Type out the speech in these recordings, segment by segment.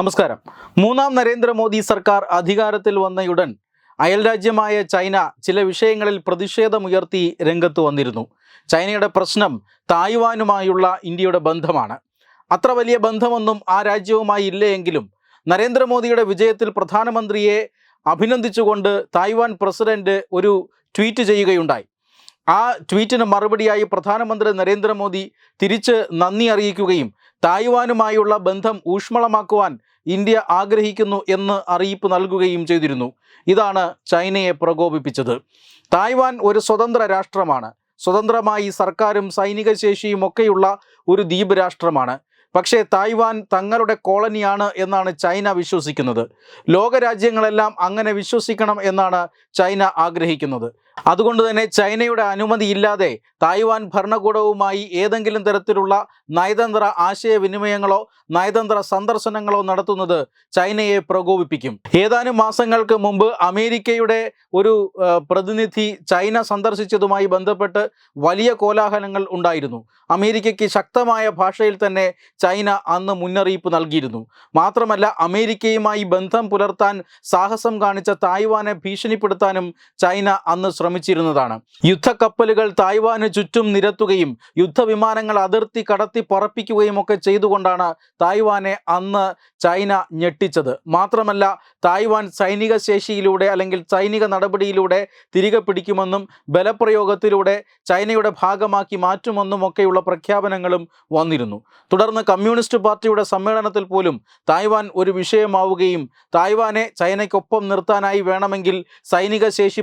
നമസ്കാരം. മൂന്നാം നരേന്ദ്രമോദി സർക്കാർ അധികാരത്തിൽ വന്നയുടൻ അയൽരാജ്യമായ ചൈന ചില വിഷയങ്ങളിൽ പ്രതിഷേധമുയർത്തി രംഗത്ത് വന്നിരുന്നു. ചൈനയുടെ പ്രശ്നം തായ്വാനുമായുള്ള ഇന്ത്യയുടെ ബന്ധമാണ്. അത്ര വലിയ ബന്ധമൊന്നും ആ രാജ്യവുമായി ഇല്ലയെങ്കിലും നരേന്ദ്രമോദിയുടെ വിജയത്തിൽ പ്രധാനമന്ത്രിയെ അഭിനന്ദിച്ചുകൊണ്ട് തായ്വാൻ പ്രസിഡന്റ് ഒരു ട്വീറ്റ് ചെയ്യുകയുണ്ടായി. ആ ട്വീറ്റിന് മറുപടിയായി പ്രധാനമന്ത്രി നരേന്ദ്രമോദി തിരിച്ച് നന്ദി അറിയിക്കുകയും തായ്വാനുമായുള്ള ബന്ധം ഊഷ്മളമാക്കുവാൻ ഇന്ത്യ ആഗ്രഹിക്കുന്നു എന്ന് അറിയിപ്പ് നൽകുകയും ചെയ്തിരുന്നു. ഇതാണ് ചൈനയെ പ്രകോപിപ്പിച്ചത്. തായ്വാൻ ഒരു സ്വതന്ത്ര രാഷ്ട്രമാണ്. സ്വതന്ത്രമായി സർക്കാരും സൈനിക ശേഷിയും ഒക്കെയുള്ള ഒരു ദ്വീപ് രാഷ്ട്രമാണ്. പക്ഷേ തായ്വാൻ തങ്ങളുടെ കോളനിയാണ് എന്നാണ് ചൈന വിശ്വസിക്കുന്നത്. ലോകരാജ്യങ്ങളെല്ലാം അങ്ങനെ വിശ്വസിക്കണം എന്നാണ് ചൈന ആഗ്രഹിക്കുന്നത്. അതുകൊണ്ട് തന്നെ ചൈനയുടെ അനുമതിയില്ലാതെ തായ്വാൻ ഭരണകൂടവുമായി ഏതെങ്കിലും തരത്തിലുള്ള നയതന്ത്ര ആശയവിനിമയങ്ങളോ നയതന്ത്ര സന്ദർശനങ്ങളോ നടത്തുന്നത് ചൈനയെ പ്രകോപിപ്പിക്കും. ഏതാനും മാസങ്ങൾക്ക് മുമ്പ് അമേരിക്കയുടെ ഒരു പ്രതിനിധി ചൈന സന്ദർശിച്ചതുമായി ബന്ധപ്പെട്ട് വലിയ കോലാഹലങ്ങൾ ഉണ്ടായിരുന്നു. അമേരിക്കയ്ക്ക് ശക്തമായ ഭാഷയിൽ തന്നെ ചൈന അന്ന് മുന്നറിയിപ്പ് നൽകിയിരുന്നു. മാത്രമല്ല അമേരിക്കയുമായി ബന്ധം പുലർത്താൻ സാഹസം കാണിച്ച തായ്വാനെ ഭീഷണിപ്പെടുത്താനും ചൈന അന്ന് ശ്രമിച്ചിരുന്നതാണ്. യുദ്ധക്കപ്പലുകൾ തായ്വാന് ചുറ്റും നിരത്തുകയും യുദ്ധവിമാനങ്ങൾ അതിർത്തി കടത്തി പറപ്പിക്കുകയും ഒക്കെ ചെയ്തുകൊണ്ടാണ് തായ്വാനെ അന്ന് ചൈന ഞെട്ടിച്ചത്. മാത്രമല്ല തായ്വാൻ സൈനിക ശേഷിയിലൂടെ അല്ലെങ്കിൽ സൈനിക നടപടിയിലൂടെ തിരികെ പിടിക്കുമെന്നും ബലപ്രയോഗത്തിലൂടെ ചൈനയുടെ ഭാഗമാക്കി മാറ്റുമെന്നും ഒക്കെയുള്ള പ്രഖ്യാപനങ്ങളും വന്നിരുന്നു. തുടർന്ന് കമ്മ്യൂണിസ്റ്റ് പാർട്ടിയുടെ സമ്മേളനത്തിൽ പോലും തായ്വാൻ ഒരു വിഷയമാവുകയും തായ്വാനെ ചൈനയ്ക്കൊപ്പം നിർത്താനായി വേണമെങ്കിൽ സൈനിക ശേഷി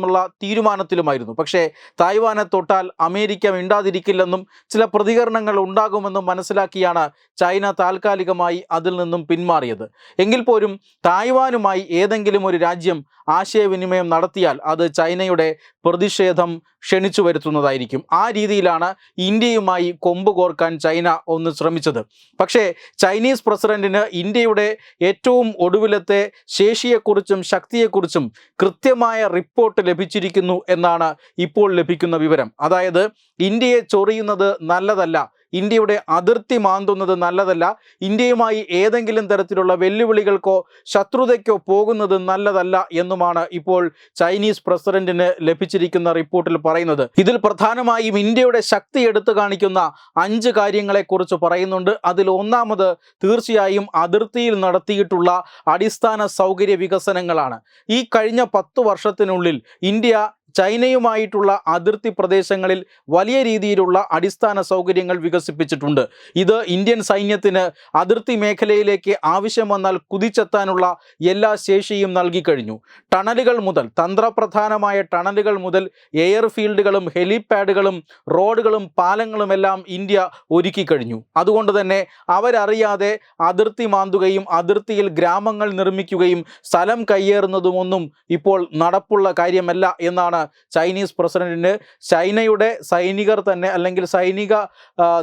പ്രയോഗിക്കണമെന്നുമുള്ള തീരുമാനത്തിലുമായിരുന്നു. പക്ഷേ തായ്വാനെ തൊട്ടാൽ അമേരിക്ക മിണ്ടാതിരിക്കില്ലെന്നും ചില പ്രതികരണങ്ങൾ ഉണ്ടാകുമെന്നും മനസ്സിലാക്കിയാണ് ചൈന താൽക്കാലികമായി അതിൽ നിന്നും പിന്മാറിയത്. എങ്കിൽ പോലും തായ്വാനുമായി ഏതെങ്കിലും ഒരു രാജ്യം ആശയവിനിമയം നടത്തിയാൽ അത് ചൈനയുടെ പ്രതിഷേധം ക്ഷണിച്ചു വരുത്തുന്നതായിരിക്കും. ആ രീതിയിലാണ് ഇന്ത്യയുമായി കൊമ്പ് കോർക്കാൻ ചൈന ഒന്ന് ശ്രമിച്ചത്. പക്ഷേ ചൈനീസ് പ്രസിഡന്റിന് ഇന്ത്യയുടെ ഏറ്റവും ഒടുവിലത്തെ ശേഷിയെക്കുറിച്ചും ശക്തിയെക്കുറിച്ചും കൃത്യമായ റിപ്പോർട്ട് ലഭിച്ചിരിക്കുന്നു എന്നാണ് ഇപ്പോൾ ലഭിക്കുന്ന വിവരം. അതായത് ഇന്ത്യയെ ചൊറിയുന്നത് നല്ലതല്ല ഇന്ത്യയുടെ അതിർത്തി മാന്തുന്നത് നല്ലതല്ല. ഇന്ത്യയുമായി ഏതെങ്കിലും തരത്തിലുള്ള വെല്ലുവിളികൾക്കോ ശത്രുതയ്ക്കോ പോകുന്നത് നല്ലതല്ല എന്നുമാണ് ഇപ്പോൾ ചൈനീസ് പ്രസിഡന്റിന് ലഭിച്ചിരിക്കുന്ന റിപ്പോർട്ടിൽ പറയുന്നത്. ഇതിൽ പ്രധാനമായും ഇന്ത്യയുടെ ശക്തി എടുത്തു കാണിക്കുന്ന അഞ്ച് കാര്യങ്ങളെക്കുറിച്ച് പറയുന്നുണ്ട്. അതിൽ ഒന്നാമത് തീർച്ചയായും അതിർത്തിയിൽ നടത്തിയിട്ടുള്ള അടിസ്ഥാന സൗകര്യ വികസനങ്ങളാണ്. ഈ കഴിഞ്ഞ പത്ത് വർഷത്തിനുള്ളിൽ ഇന്ത്യ ചൈനയുമായിട്ടുള്ള അതിർത്തി പ്രദേശങ്ങളിൽ വലിയ രീതിയിലുള്ള അടിസ്ഥാന സൗകര്യങ്ങൾ വികസിപ്പിച്ചിട്ടുണ്ട്. ഇത് ഇന്ത്യൻ സൈന്യത്തിന് അതിർത്തി മേഖലയിലേക്ക് ആവശ്യം വന്നാൽ കുതിച്ചെത്താനുള്ള എല്ലാ ശേഷിയും നൽകിക്കഴിഞ്ഞു ടണലുകൾ മുതൽ തന്ത്രപ്രധാനമായ ടണലുകൾ മുതൽ എയർഫീൽഡുകളും ഹെലിപാഡുകളും റോഡുകളും പാലങ്ങളുമെല്ലാം ഇന്ത്യ ഒരുക്കി കഴിഞ്ഞു. അതുകൊണ്ട് തന്നെ അവരറിയാതെ അതിർത്തി മാന്തുകയും അതിർത്തിയിൽ ഗ്രാമങ്ങൾ നിർമ്മിക്കുകയും സ്ഥലം കയ്യേറുന്നതുമൊന്നും ഇപ്പോൾ നടപ്പുള്ള കാര്യമല്ല എന്നാണ് ചൈനീസ് പ്രസിഡന്റിന് ചൈനയുടെ സൈനികർ തന്നെ അല്ലെങ്കിൽ സൈനിക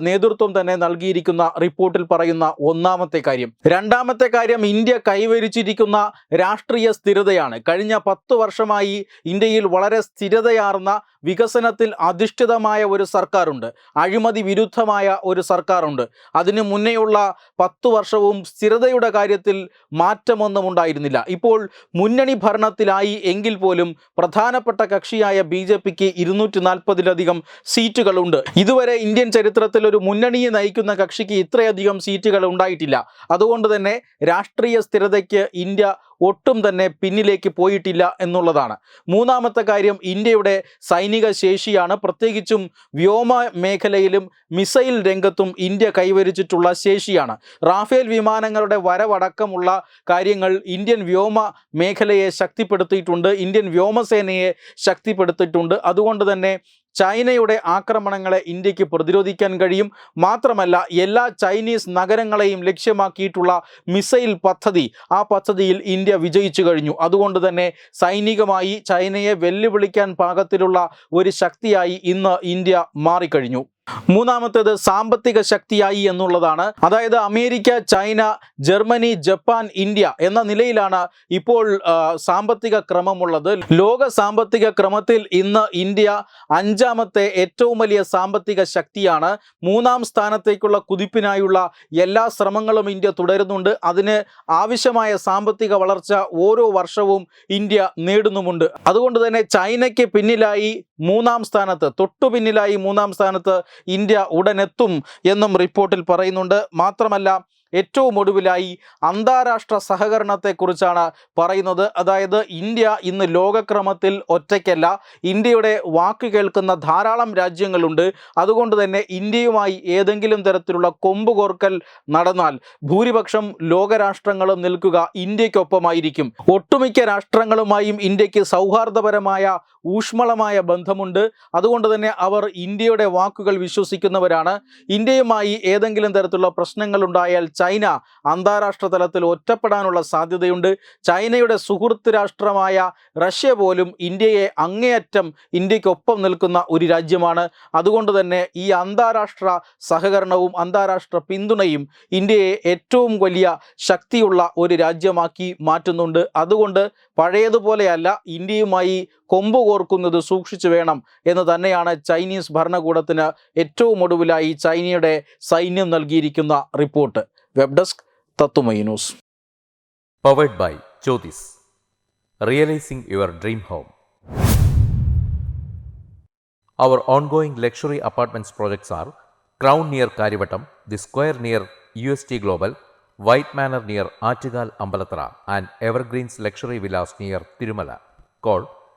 നേതൃത്വം തന്നെ നൽകിയിരിക്കുന്ന റിപ്പോർട്ടിൽ പറയുന്ന ഒന്നാമത്തെ കാര്യം. രണ്ടാമത്തെ കാര്യം ഇന്ത്യ കൈവരിച്ചിരിക്കുന്ന രാഷ്ട്രീയ സ്ഥിരതയാണ്. കഴിഞ്ഞ പത്ത് വർഷമായി ഇന്ത്യയിൽ വളരെ സ്ഥിരതയാർന്ന വികസനത്തിൽ അധിഷ്ഠിതമായ ഒരു സർക്കാരുണ്ട്. അഴിമതി വിരുദ്ധമായ ഒരു സർക്കാരുണ്ട്. അതിനു മുന്നേയുള്ള പത്തു വർഷവും സ്ഥിരതയുടെ കാര്യത്തിൽ മാറ്റമൊന്നും ഉണ്ടായിരുന്നില്ല. ഇപ്പോൾ മുന്നണി ഭരണത്തിലായി എങ്കിൽ പോലും പ്രധാനപ്പെട്ട കക്ഷിയായ ബി ജെ പിക്ക് ഇരുന്നൂറ്റി നാൽപ്പതിലധികം സീറ്റുകളുണ്ട്. ഇതുവരെ ഇന്ത്യൻ ചരിത്രത്തിൽ ഒരു മുന്നണിയെ നയിക്കുന്ന കക്ഷിക്ക് ഇത്രയധികം സീറ്റുകൾ ഉണ്ടായിട്ടില്ല. അതുകൊണ്ട് തന്നെ രാഷ്ട്രീയ സ്ഥിരതയ്ക്ക് ഇന്ത്യ ഒട്ടും തന്നെ പിന്നിലേക്ക് പോയിട്ടില്ല എന്നുള്ളതാണ്. മൂന്നാമത്തെ കാര്യം ഇന്ത്യയുടെ സൈനിക ശേഷിയാണ്. പ്രത്യേകിച്ചും വ്യോമ മേഖലയിലും മിസൈൽ രംഗത്തും ഇന്ത്യ കൈവരിച്ചിട്ടുള്ള ശേഷിയാണ്. റാഫേൽ വിമാനങ്ങളുടെ വരവടക്കമുള്ള കാര്യങ്ങൾ ഇന്ത്യൻ വ്യോമ മേഖലയെ ശക്തിപ്പെടുത്തിയിട്ടുണ്ട്. ഇന്ത്യൻ വ്യോമസേനയെ ശക്തിപ്പെടുത്തിയിട്ടുണ്ട്. അതുകൊണ്ട് തന്നെ ചൈനയുടെ ആക്രമണങ്ങളെ ഇന്ത്യയ്ക്ക് പ്രതിരോധിക്കാൻ കഴിയും. മാത്രമല്ല എല്ലാ ചൈനീസ് നഗരങ്ങളെയും ലക്ഷ്യമാക്കിയിട്ടുള്ള മിസൈൽ പദ്ധതി ആ പദ്ധതിയിൽ ഇന്ത്യ വിജയിച്ചു കഴിഞ്ഞു. അതുകൊണ്ട് തന്നെ സൈനികമായി ചൈനയെ വെല്ലുവിളിക്കാൻ പാകത്തിലുള്ള ഒരു ശക്തിയായി ഇന്ന് ഇന്ത്യ മാറിക്കഴിഞ്ഞു. മൂന്നാമത്തേത് സാമ്പത്തിക ശക്തിയായി എന്നുള്ളതാണ്. അതായത് America China Germany Japan India എന്ന നിലയിലാണ് ഇപ്പോൾ സാമ്പത്തിക ക്രമമുള്ളത്. ലോക സാമ്പത്തിക ക്രമത്തിൽ ഇന്ന് ഇന്ത്യ അഞ്ചാമത്തെ ഏറ്റവും വലിയ സാമ്പത്തിക ശക്തിയാണ്. മൂന്നാം സ്ഥാനത്തേക്കുള്ള കുതിപ്പിനായുള്ള എല്ലാ ശ്രമങ്ങളും ഇന്ത്യ തുടരുന്നുണ്ട്. അതിന് ആവശ്യമായ സാമ്പത്തിക വളർച്ച ഓരോ വർഷവും ഇന്ത്യ നേടുന്നുമുണ്ട്. അതുകൊണ്ട് തന്നെ ചൈനയ്ക്ക് പിന്നിലായി മൂന്നാം സ്ഥാനത്ത് തൊട്ടു പിന്നിലായി മൂന്നാം സ്ഥാനത്ത് ഇന്ത്യ ഉടനെത്തും എന്നും റിപ്പോർട്ടിൽ പറയുന്നുണ്ട്. മാത്രമല്ല ഏറ്റവും ഒടുവിലായി അന്താരാഷ്ട്ര സഹകരണത്തെക്കുറിച്ചാണ് പറയുന്നത്. അതായത് ഇന്ത്യ ഇന്ന് ലോകക്രമത്തിൽ ഒറ്റയ്ക്കല്ല ഇന്ത്യയുടെ വാക്ക് കേൾക്കുന്ന ധാരാളം രാജ്യങ്ങളുണ്ട്. അതുകൊണ്ട് തന്നെ ഇന്ത്യയുമായി ഏതെങ്കിലും തരത്തിലുള്ള കൊമ്പ് കോർക്കൽ നടന്നാൽ ഭൂരിപക്ഷം ലോകരാഷ്ട്രങ്ങളും നിൽക്കുക ഇന്ത്യക്കൊപ്പമായിരിക്കും ഒട്ടുമിക്ക രാഷ്ട്രങ്ങളുമായും ഇന്ത്യയ്ക്ക് സൗഹാർദ്ദപരമായ ഊഷ്മളമായ ബന്ധമുണ്ട്. അതുകൊണ്ട് തന്നെ അവർ ഇന്ത്യയുടെ വാക്കുകൾ വിശ്വസിക്കുന്നവരാണ്. ഇന്ത്യയുമായി ഏതെങ്കിലും തരത്തിലുള്ള പ്രശ്നങ്ങൾ ഉണ്ടായാൽ ചൈന അന്താരാഷ്ട്ര തലത്തിൽ ഒറ്റപ്പെടാനുള്ള സാധ്യതയുണ്ട്. ചൈനയുടെ സുഹൃത്ത് രാഷ്ട്രമായ റഷ്യ പോലും ഇന്ത്യയെ അങ്ങേയറ്റം ഇന്ത്യക്കൊപ്പം നിൽക്കുന്ന ഒരു രാജ്യമാണ്. അതുകൊണ്ട് തന്നെ ഈ അന്താരാഷ്ട്ര സഹകരണവും അന്താരാഷ്ട്ര പിന്തുണയും ഇന്ത്യയെ ഏറ്റവും വലിയ ശക്തിയുള്ള ഒരു രാജ്യമാക്കി മാറ്റുന്നുണ്ട്. അതുകൊണ്ട് പഴയതുപോലെയല്ല ഇന്ത്യയുമായി കൊമ്പ് കോർക്കുന്നത് സൂക്ഷിച്ചു വേണം എന്ന് തന്നെയാണ് ചൈനീസ് ഭരണകൂടത്തിന് ഏറ്റവും ഒടുവിലായി ചൈനയുടെ സൈന്യം നൽകിയിരിക്കുന്ന റിപ്പോർട്ട് വെബ് ഡെസ്ക് തത്തുമൈ news Powered by Jyotis. Realizing your dream home. Our ongoing luxury apartments projects are Crown near Karivattam, The Square near UST Global, White Manor near Achigal Ambalatra, and Evergreens Luxury Villas near Tirumala. Call